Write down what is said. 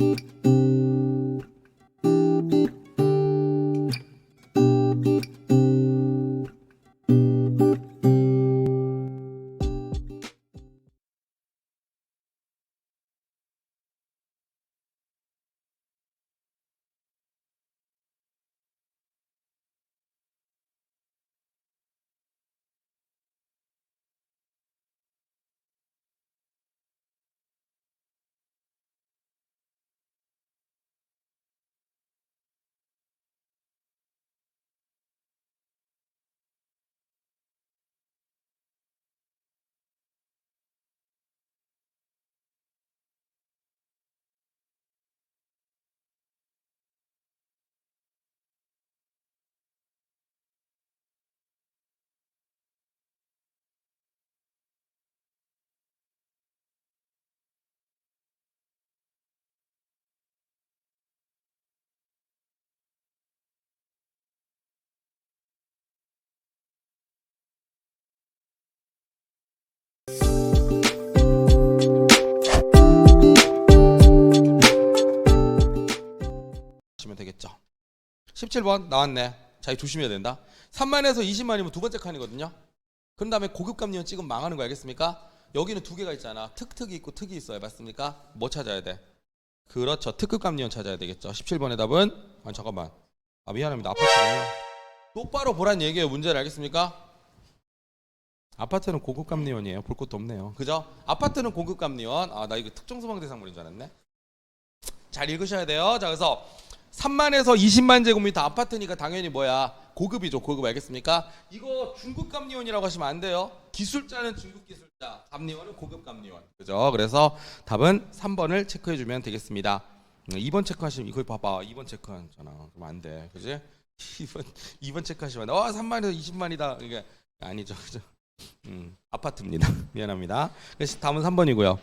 보 시면 되겠죠. 17번 나왔네. 자, 이거 조심해야 된다. 3만에서 20만이면 두 번째 칸이거든요. 그런 다음에 고급감리원 찍으면 망하는 거 알겠습니까? 여기는 두 개가 있잖아. 특특이 있고 특이 있어요. 맞습니까? 뭐 찾아야 돼? 그렇죠. 특급감리원 찾아야 되겠죠. 17번의 답은 아 잠깐만. 아 미안합니다. 아파트는요. 똑바로 보란 얘기예요. 문제를 알겠습니까? 아파트는 고급 감리원이에요. 볼 것도 없네요. 그죠? 아파트는 고급 감리원. 아 나 이거 특정 소방 대상물인 줄 알았네. 잘 읽으셔야 돼요. 자, 그래서 3만에서 20만 제곱미터 아파트니까 당연히 뭐야? 고급이죠. 고급 알겠습니까? 이거 중급 감리원이라고 하시면 안 돼요. 기술자는 중급 기술자, 감리원은 고급 감리원. 그죠? 그래서 답은 3번을 체크해 주면 되겠습니다. 음, 2번 체크하시면 이거 봐봐. 2번 체크하잖아. 그럼 안 돼. 그지? 2번 2번 체크하시면 어 3만에서 20만이다. 이게 아니죠. 그죠? 음, 아파트입니다. 미안합니다. 그래서 다음은 3번이고요.